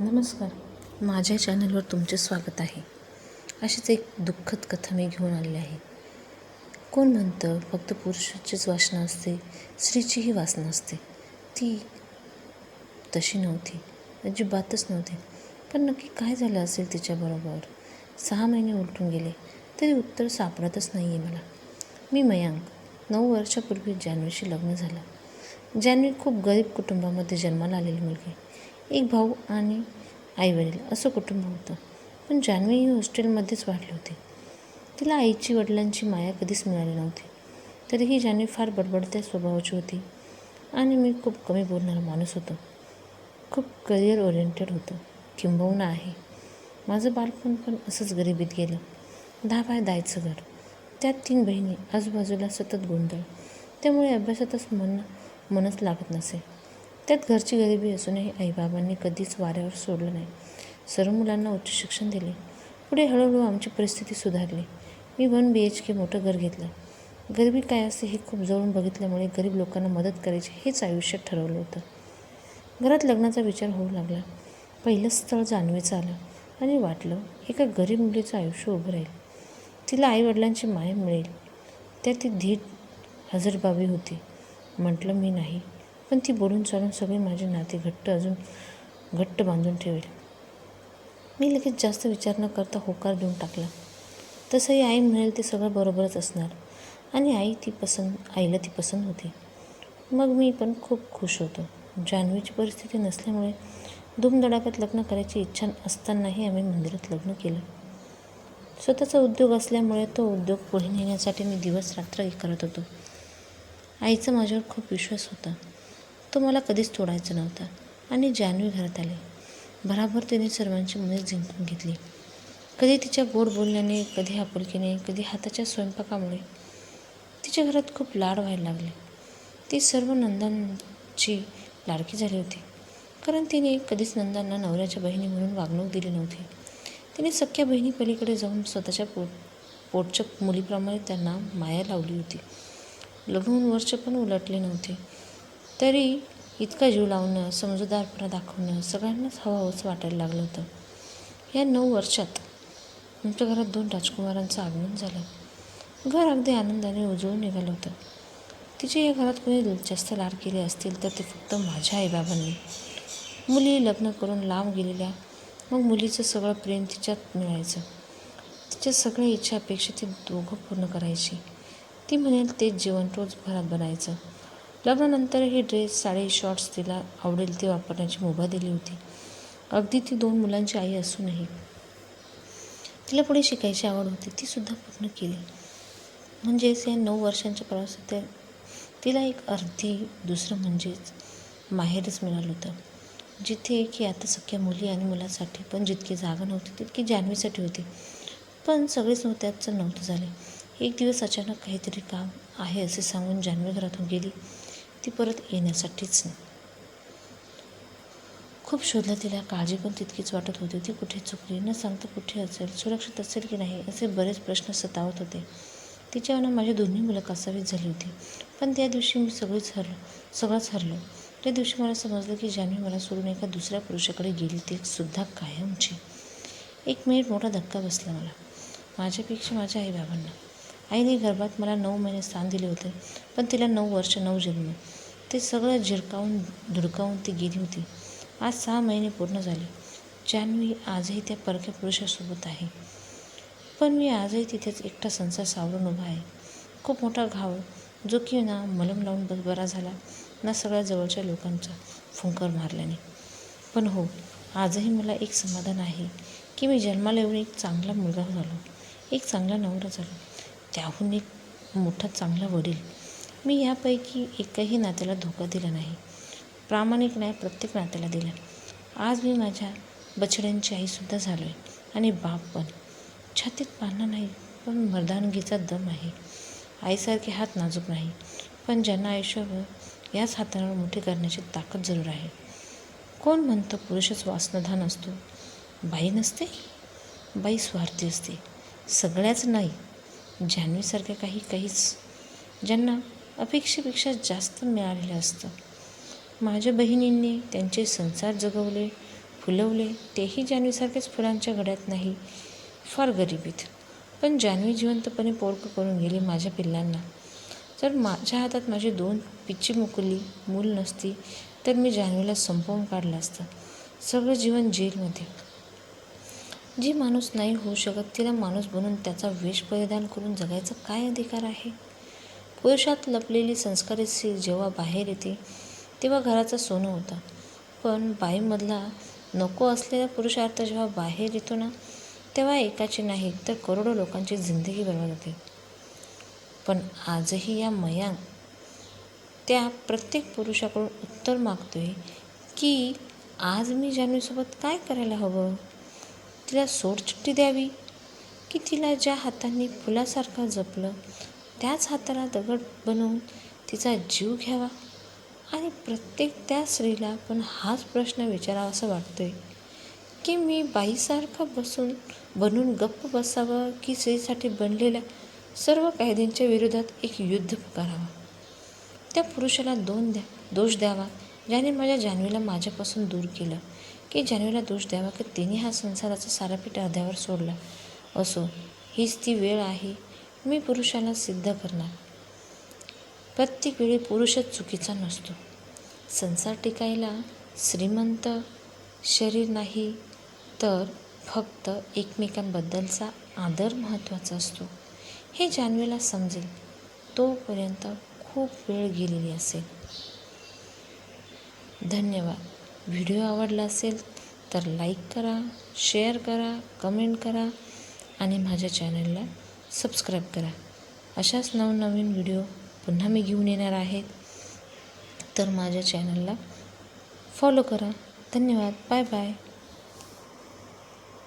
नमस्कार. माझ्या चॅनलवर तुमचे स्वागत आहे. अशीच एक दुःखद कथा मी घेऊन आलेली आहे. कोण म्हणतं फक्त पुरुषाचीच वासना असते स्त्रीचीही वासना असते. ती तशी नव्हती अजिबातच नव्हती. पण नक्की काय झालं असेल तिच्याबरोबर सहा महिने उलटून गेले तरी उत्तर सापडतच नाही आहे मला. मी मयांक नऊ वर्षापूर्वी जान्हवीशी लग्न झालं. जान्हवी खूप गरीब कुटुंबामध्ये जन्माला आलेली मुलगी. एक भाऊ आणि आईवडील असं कुटुंब होतं. पण जान्हवी ही हॉस्टेलमध्येच वाढली होती. तिला आईची वडिलांची माया कधीच मिळाली नव्हती. तरीही जान्हवी फार बडबडत्या स्वभावाची होती आणि मी खूप कमी बोलणारा माणूस होतो. खूप करिअर ओरिएंटेड होतं. किंबहुना आहे. माझं बालपण पण असंच गरिबीत गेलं. दहा बाय दायचं घर. त्यात तीन बहिणी आजूबाजूला सतत गोंधळ. त्यामुळे अभ्यासातच मन मनच लागत नसे. त्यात घरची गरिबी असूनही आईबाबांनी कधीच वाऱ्यावर सोडलं नाही. सर्व मुलांना उच्च शिक्षण दिले. पुढे हळूहळू आमची परिस्थिती सुधारली. मी वन बी एच के मोठं घर घेतलं. गरिबी काय असते हे खूप जवळून बघितल्यामुळे गरीब लोकांना मदत करायची हेच आयुष्यात ठरवलं होतं. घरात लग्नाचा विचार होऊ लागला. पहिलं स्थळ जान्हवीचं आलं आणि वाटलं एका गरीब मुलीचं आयुष्य उभं राहील. तिला आईवडिलांची माया मिळेल. त्या ती धीट हजरबाबी होती. म्हटलं मी नाही. पण ती बोलून चालून सगळी माझे नाते घट्ट अजून घट्ट बांधून ठेवेल. मी लगेच जास्त विचार न करता होकार देऊन टाकला. तसंही आई म्हणेल ते सगळं बरोबरच असणार. आणि आई ती पसंत आईला ती पसंत होती. मग मी पण खूप खुश होतो. जान्हवीची परिस्थिती नसल्यामुळे धूमधडाक्यात लग्न करायची इच्छा असतानाही आम्ही मंदिरात लग्न केलं. स्वतःचा उद्योग असल्यामुळे तो उद्योग पुढे नेण्यासाठी मी दिवस रात्र करत होतो. आईचा माझ्यावर खूप विश्वास होता. तो मला कधीच तोडायचा नव्हता आणि जान्हवी घरात आली. भराभर तिने सर्वांची मने जिंकून घेतली. कधी तिच्या गोड बोलण्याने कधी आपुलकीने कधी हाताच्या स्वयंपाकामुळे तिच्या घरात खूप लाड व्हायला लागले. ती सर्व नंदांची लाडकी झाली होती. कारण तिने कधीच नंदांना नवऱ्याच्या बहिणी म्हणून वागणूक दिली नव्हती. तिने सख्या बहिणी पलीकडे जाऊन स्वतःच्या पोट पोटच्या मुलीप्रमाणे त्यांना माया लावली होती. लग्न वर्ष पण उलटले नव्हते. तरी इतका जीव लावणं समजूतदारपणा दाखवणं सगळ्यांनाच हवंहवंच वाटायला लागलं होतं. या नऊ वर्षात आमच्या घरात दोन राजकुमारांचं आगमन झालं. घर अगदी आनंदाने उजळून निघालं होतं. तिचे या घरात कोणी जास्त लाड केले असतील तर ते फक्त माझ्या आईबाबांनी. मुली लग्न करून लांब गेलेल्या मग मुलीचं सगळं प्रेम तिच्यात मिळायचं. तिच्या सगळ्या इच्छा अपेक्षा ती दोघं पूर्ण करायची. ती म्हणेल तेच जेवण रोज घरात बनायचं. लग्नानंतर हे ड्रेस साडी शॉर्ट्स तिला आवडेल ते वापरण्याची मुभा दिली होती. अगदी ती दोन मुलांची आई असूनही तिला पुढे शिकायची आवड होती ती सुद्धा पूर्ण केली. म्हणजेच या नऊ वर्षांच्या प्रवासात तिला एक अर्धी दुसरं म्हणजेच माहेरच मिळालं होतं. जिथे की आता सख्या मुली आणि मुलासाठी पण जितकी जागा नव्हती तितकी जान्हवीसाठी होती. पण सगळेच नव्हत्याचं नव्हतं झाले. एक दिवस अचानक काहीतरी काम आहे असे सांगून जान्हवी घरातून गेली. ती परत येण्यासाठीच नाही. खूप शोधलं तिला काळजी पण तितकीच वाटत होती. ती कुठे चुकली न सांगता कुठे असेल सुरक्षित असेल की नाही असे बरेच प्रश्न सतावत होते. तिच्यावर माझी दोन्ही मुलं कासावीस झाली होती. पण त्या दिवशी मी सगळीच हरलो सगळंच हरलो. त्या दिवशी मला समजलं की ज्याने मला सोडून एका दुसऱ्या पुरुषाकडे गेली ते सुद्धा कायमची. एक मिनिट मोठा धक्का बसला मला. माझ्यापेक्षा माझ्या आईबाबांना. आईने गर्भात मला नऊ महिने स्थान दिले होते पण तिला नऊ वर्ष नऊ जन्म. ते सगळं झिरकावून धुडकावून ती गेली होती. आज सहा महिने पूर्ण झाले. जान्हवी आजही त्या परक्या पुरुषासोबत आहे. पण मी आजही तिथेच एकटा संसार सावरून उभा आहे. खूप मोठा घाव जो की ना मलम लावून बस बरा झाला ना सगळ्या जवळच्या लोकांचा फुंकर मारल्याने. पण हो आजही मला एक समाधान आहे की मी जन्माला येऊन एक चांगला मुलगा झालो. एक चांगला नवरा झालो. त्याहून एक मोठा चांगला वडील. मी यापैकी एकाही नात्याला धोका दिला नाही. प्रामाणिक न्याय प्रत्येक नात्याला दिला. आज मी माझ्या बछड्यांची आईसुद्धा झालो आहे आणि बाप पण. छातीत पानं नाही पण मर्दानगीचा दम आहे. आईसारखे हात नाजूक नाही. पण ज्यांना आयुष्यभर याच हातांवर मोठे करण्याची ताकद जरूर आहे. कोण म्हणतं पुरुषच वासनधान असतो? बाई नसते? बाई स्वार्थी असते. सगळ्याच नाही. जान्हवीसारख्या काही काहीच ज्यांना अपेक्षेपेक्षा जास्त मिळालेलं असतं. माझ्या बहिणींनी त्यांचे संसार जगवले फुलवले तेही जान्हवीसारखेच फुलांच्या घड्यात नाही. फार गरिबीत पण जान्हवी जिवंतपणे पोरकं करून गेली माझ्या पिल्लांना. जर माझ्या हातात माझी दोन पिच्ची मुकली मूल नसती तर मी जान्हवीला संपवून काढलं असतं. सगळं जीवन जेलमध्ये. जी माणूस नाही होऊ शकत तिला माणूस बनून त्याचा वेश परिधान करून जगायचा काय अधिकार आहे? पुरुषात लपलेली संस्कारित स्त्री जेव्हा बाहेर येते तेव्हा घराचा सोनं होता. पण बाईमधला नको असलेला पुरुषार्थ जेव्हा बाहेर येतो ना तेव्हा एकाची नाही तर करोडो लोकांची जिंदगी बर्बाद होते. पण आजही या मयांक त्या प्रत्येक पुरुषाकडून उत्तर मागतोय की आज मी जान्हवीसोबत काय करायला हवं? तिला सोडचिठ्ठी द्यावी? की तिला ज्या हाताने फुलासारखं जपलं त्याच हाताला दगड बनवून तिचा जीव घ्यावा? आणि प्रत्येक त्या स्त्रीला पण हाच प्रश्न विचारावा असं वाटतोय. की मी बाईसारखं बसून बनून गप्प बसावं की स्त्रीसाठी बनलेल्या सर्व कायद्यांच्या विरोधात एक युद्ध पुकारावं? त्या पुरुषाला दोन द्या दोष द्यावा ज्याने माझ्या जान्हवीला माझ्यापासून दूर केलं. की जान्हवीला दोष द्यावा की तिने हा संसाराचा सारापीठ अर्ध्यावर सोडला. असो हीच ती वेळ आहे. मी पुरुषाला सिद्ध करणार. प्रत्येक वेळी पुरुषच चुकीचा नसतो. संसार टिकायला श्रीमंत शरीर नाही तर फक्त एकमेकांबद्दलचा आदर महत्त्वाचा असतो. हे जान्हवीला समजेल. तोपर्यंत खूप वेळ गेलेली असेल. धन्यवाद. व्हिडिओ आवडला असेल तर लाईक करा शेअर करा कमेंट करा आणि माझ्या चॅनलला सबस्क्राईब करा. अशाच नवनवीन व्हिडिओ पुन्हा मी घेऊन येणार आहेत तर माझ्या चॅनलला फॉलो करा. धन्यवाद. Bye bye.